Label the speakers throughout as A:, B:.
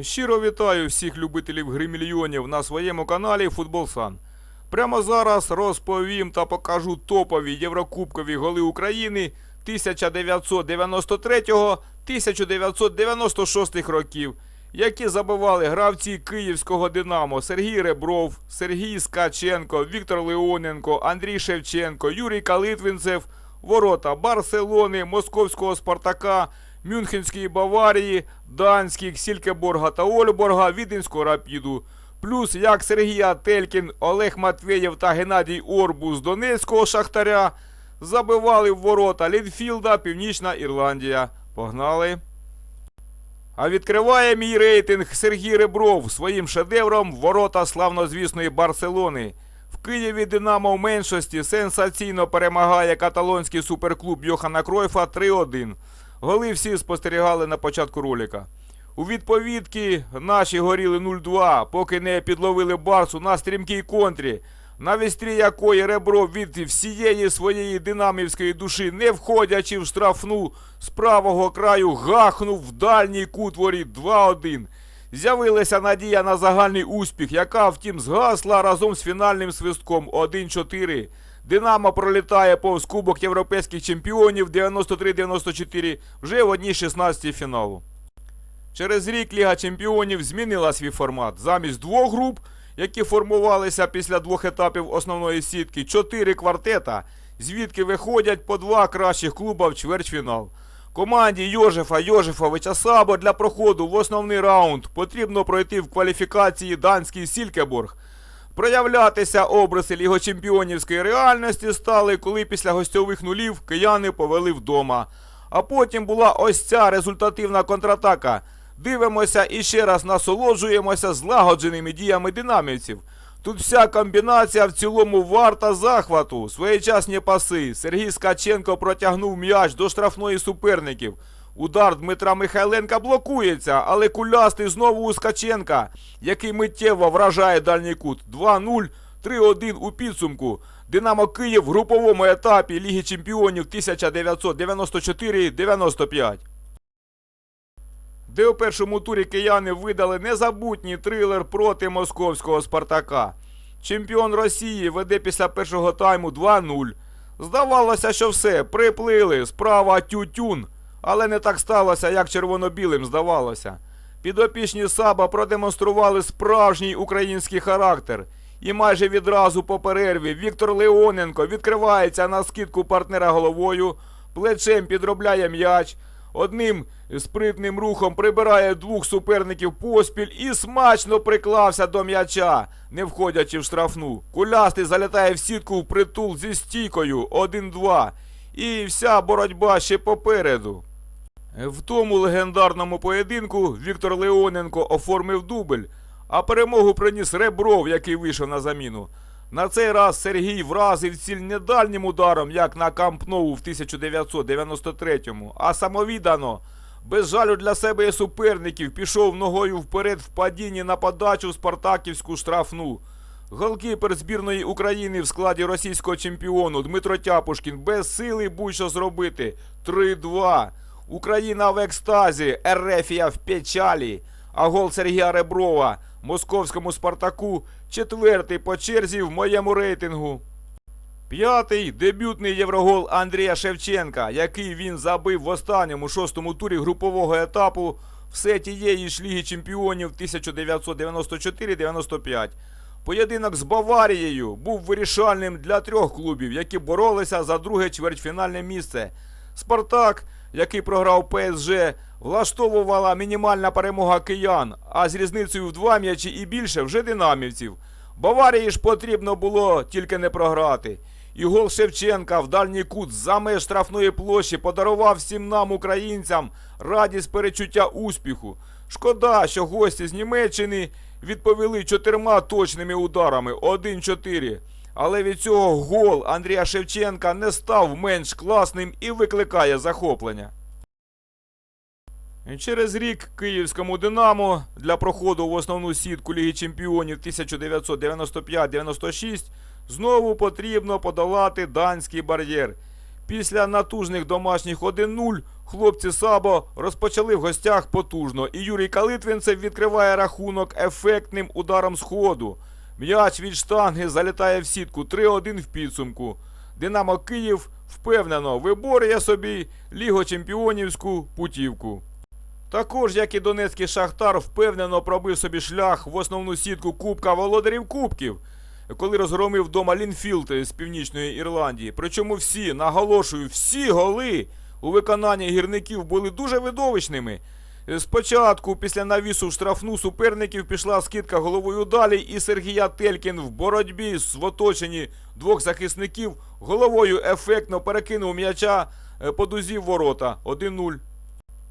A: Щиро вітаю всіх любителів гри мільйонів на своєму каналі Футболсан. Прямо зараз розповім та покажу топові єврокубкові голи України 1993-1996 років, які забивали гравці київського Динамо Сергій Ребров, Сергій Скаченко, Віктор Леоненко, Андрій Шевченко, Юрій Калитвинцев, ворота Барселони, Московського Спартака, Мюнхенської Баварії, Данських, Сількеборга та Ольборга, Віденського Рапіду. Плюс як Сергій Телькін, Олег Матвєєв та Геннадій Орбу з Донецького Шахтаря забивали в ворота Лінфілда, Північна Ірландія. Погнали! А відкриває мій рейтинг Сергій Ребров своїм шедевром ворота славнозвісної Барселони. В Києві Динамо в меншості сенсаційно перемагає каталонський суперклуб Йохана Кройфа 3-1. Голи всі спостерігали на початку ролика. У відповідки наші горіли 0-2, поки не підловили Барсу на стрімкій контрі, на вістрі якої ребро від всієї своєї динамівської душі, не входячи в штрафну з правого краю, гахнув в дальній кут воріт 2-1. З'явилася надія на загальний успіх, яка, втім, згасла разом з фінальним свистком 1-4. Динамо пролітає повз Кубок Європейських чемпіонів 93-94 вже в одній 16 фіналу. Через рік Ліга Чемпіонів змінила свій формат. Замість двох груп, які формувалися після двох етапів основної сітки, чотири квартета, звідки виходять по два кращих клуба в чвертьфінал. Команді Йожефа Йожефовича Сабо для проходу в основний раунд потрібно пройти в кваліфікації данський Сількеборг. Проявлятися образи лігочемпіонівської реальності стали, коли після гостьових нулів кияни повели вдома. А потім була ось ця результативна контратака. Дивимося і ще раз насолоджуємося злагодженими діями динамівців. Тут вся комбінація в цілому варта захвату. Своєчасні паси. Сергій Скаченко протягнув м'яч до штрафної суперників. Удар Дмитра Михайленка блокується, але кулястий знову у Скаченка, який миттєво вражає дальній кут. 2-0, 3-1 у підсумку. Динамо Київ в груповому етапі Ліги Чемпіонів 1994-95. Де у першому турі кияни видали незабутній трилер проти московського Спартака. Чемпіон Росії веде після першого тайму 2-0. Здавалося, що все, приплили, справа тютюн. Але не так сталося, як червоно-білим здавалося. Підопічні Саба продемонстрували справжній український характер. І майже відразу по перерві Віктор Леоненко відкривається на скидку партнера головою, плечем підробляє м'яч, одним спритним рухом прибирає двох суперників поспіль і смачно приклався до м'яча, не входячи в штрафну. Кулястий залітає в сітку в притул зі стійкою 1-2. І вся боротьба ще попереду. В тому легендарному поєдинку Віктор Леоненко оформив дубль, а перемогу приніс Ребров, який вийшов на заміну. На цей раз Сергій вразив ціль не дальнім ударом, як на Камп Ноу в 1993-му, а самовіддано. Без жалю для себе і суперників пішов ногою вперед в падінні на подачу спартаківську штрафну. Голкіпер збірної України в складі російського чемпіону Дмитро Тяпушкін без сили будь-що зробити. 3-2. Україна в екстазі, Ерефія в печалі. А гол Сергія Реброва московському Спартаку четвертий по черзі в моєму рейтингу. П'ятий дебютний єврогол Андрія Шевченка, який він забив в останньому шостому турі групового етапу все тієї ж Ліги Чемпіонів 1994-95. Поєдинок з Баварією був вирішальним для трьох клубів, які боролися за друге чвертьфінальне місце. Спартак, який програв ПСЖ, влаштовувала мінімальна перемога киян, а з різницею в два м'ячі і більше вже динамівців. Баварії ж потрібно було тільки не програти. І гол Шевченка в дальній кут за меж штрафної площі подарував всім нам, українцям, радість перечуття успіху. Шкода, що гості з Німеччини відповіли чотирма точними ударами 1-4. Але від цього гол Андрія Шевченка не став менш класним і викликає захоплення. Через рік київському Динамо для проходу в основну сітку Ліги Чемпіонів 1995-96 знову потрібно подолати данський бар'єр. Після натужних домашніх 1-0 хлопці Сабо розпочали в гостях потужно, і Юрій Калитвинцев відкриває рахунок ефектним ударом з ходу. М'яч від штанги залітає в сітку 3-1 в підсумку. Динамо Київ впевнено виборює собі лігочемпіонівську путівку. Також, як і Донецький Шахтар, впевнено пробив собі шлях в основну сітку Кубка Володарів Кубків, коли розгромив вдома Лінфілд з Північної Ірландії. Причому всі, наголошую, всі голи у виконанні гірників були дуже видовищними. Спочатку, після навісу в штрафну суперників, пішла скидка головою далі, і Сергія Телькін в боротьбі в оточенні двох захисників головою ефектно перекинув м'яча е, по дузі ворота 1-0.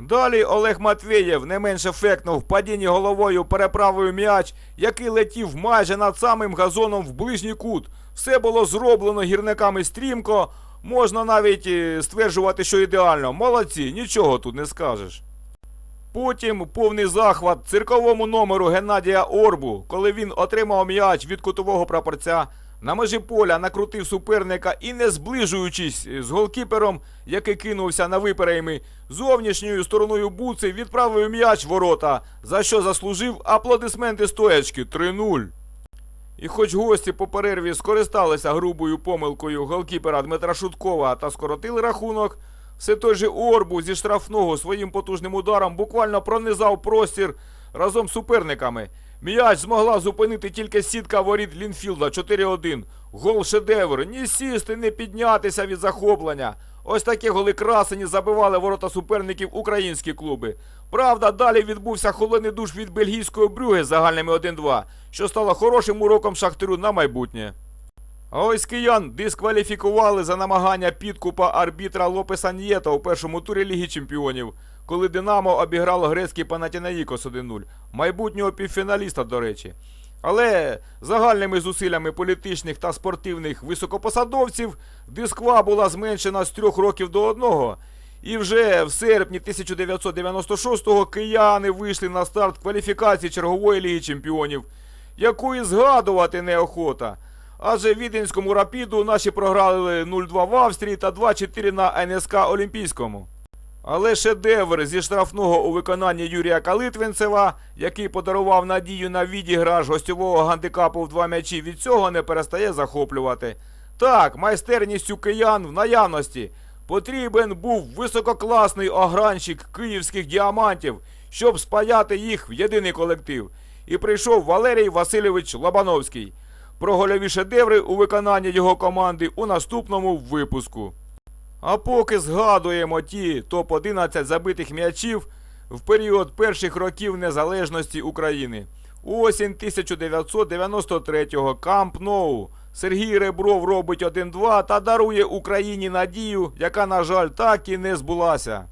A: Далі Олег Матвєєв не менш ефектно в падінні головою переправив м'яч, який летів майже над самим газоном в ближній кут. Все було зроблено гірниками стрімко. Можна навіть е, стверджувати, що ідеально. Молодці, нічого тут не скажеш. Потім повний захват цирковому номеру Геннадія Орбу, коли він отримав м'яч від кутового прапорця, на межі поля накрутив суперника і, не зближуючись з голкіпером, який кинувся на виперейми, зовнішньою стороною буци відправив м'яч ворота, за що заслужив аплодисменти стоячки 3-0. І хоч гості по перерві скористалися грубою помилкою голкіпера Дмитра Шуткова та скоротили рахунок, все той же Орбу зі штрафного своїм потужним ударом буквально пронизав простір разом з суперниками. М'яч змогла зупинити тільки сітка воріт Лінфілда 4-1. Гол шедевр. Ні сісти, ні піднятися від захоплення. Ось такі голи красені забивали ворота суперників українські клуби. Правда, далі відбувся холодний душ від бельгійської брюги загальними 1-2, що стало хорошим уроком Шахтарю на майбутнє. А ось киян дискваліфікували за намагання підкупа арбітра Лопеса Ньєта у першому турі Ліги Чемпіонів, коли Динамо обіграло грецький Панатінаїкос 1-0, майбутнього півфіналіста, до речі. Але загальними зусиллями політичних та спортивних високопосадовців дисква була зменшена з трьох років до одного. І вже в серпні 1996-го кияни вийшли на старт кваліфікації чергової Ліги Чемпіонів, якої згадувати неохота. Адже віденському рапіду наші програли 0-2 в Австрії та 2-4 на НСК Олімпійському. Але шедевр зі штрафного у виконанні Юрія Калитвинцева, який подарував надію на відіграш гостьового гандикапу в два м'ячі, від цього не перестає захоплювати. Так, майстерність у киян в наявності. Потрібен був висококласний огранщик київських діамантів, щоб спаяти їх в єдиний колектив. І прийшов Валерій Васильович Лобановський. Про гольові шедеври у виконанні його команди у наступному випуску. А поки згадуємо ті топ-11 забитих м'ячів в період перших років незалежності України. Осінь 1993-го Камп Ноу. Сергій Ребров робить 1-2 та дарує Україні надію, яка, на жаль, так і не збулася.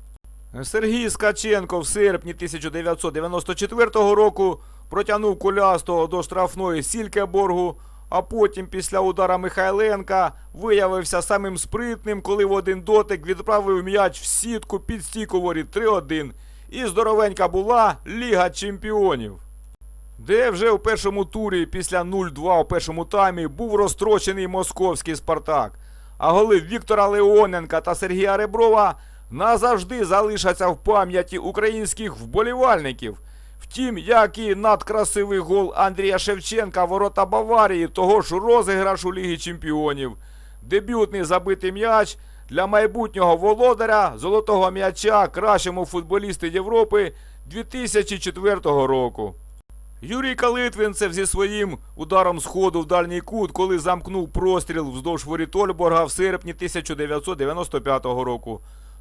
A: Сергій Скаченко в серпні 1994 року протягнув кулястого до штрафної Сількеборгу, а потім після удара Михайленка виявився самим спритним, коли в один дотик відправив м'яч в сітку під стійку воріт 3-1. І здоровенька була Ліга Чемпіонів. Де вже у першому турі після 0-2 у першому таймі був розстрочений московський Спартак. А голи Віктора Леоненка та Сергія Реброва назавжди залишаться в пам'яті українських вболівальників. Втім, як і надкрасивий гол Андрія Шевченка ворота Баварії того ж розіграшу Ліги Чемпіонів. Дебютний забитий м'яч для майбутнього володаря золотого м'яча кращому футболісту Європи 2004 року. Юрій Калитвинцев зі своїм ударом сходу в дальній кут, коли замкнув простріл вздовж воріт Ольборга в серпні 1995 року.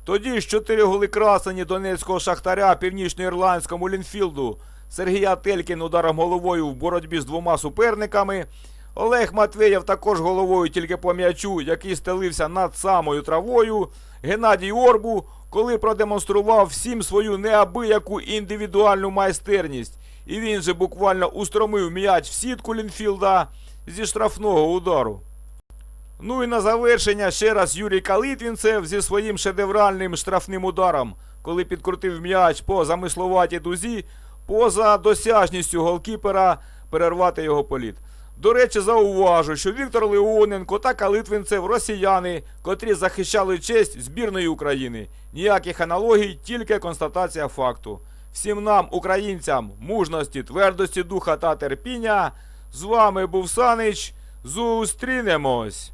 A: Тоді ж чотири голи красені донецького шахтаря північноірландському Лінфілду, Сергія Телькін ударом головою в боротьбі з двома суперниками. Олег Матвєєв також головою тільки по м'ячу, який стелився над самою травою. Геннадій Орбу, коли продемонстрував всім свою неабияку індивідуальну майстерність. І він же буквально устромив м'яч в сітку Лінфілда зі штрафного удару. Ну і на завершення ще раз Юрій Калитвінцев зі своїм шедевральним штрафним ударом, коли підкрутив м'яч по замисловатій дузі, поза досяжністю голкіпера перервати його політ. До речі, зауважу, що Віктор Леоненко та Калитвинцев росіяни, котрі захищали честь збірної України. Ніяких аналогій, тільки констатація факту. Всім нам, українцям, мужності, твердості духа та терпіння. З вами був Санич. Зустрінемось!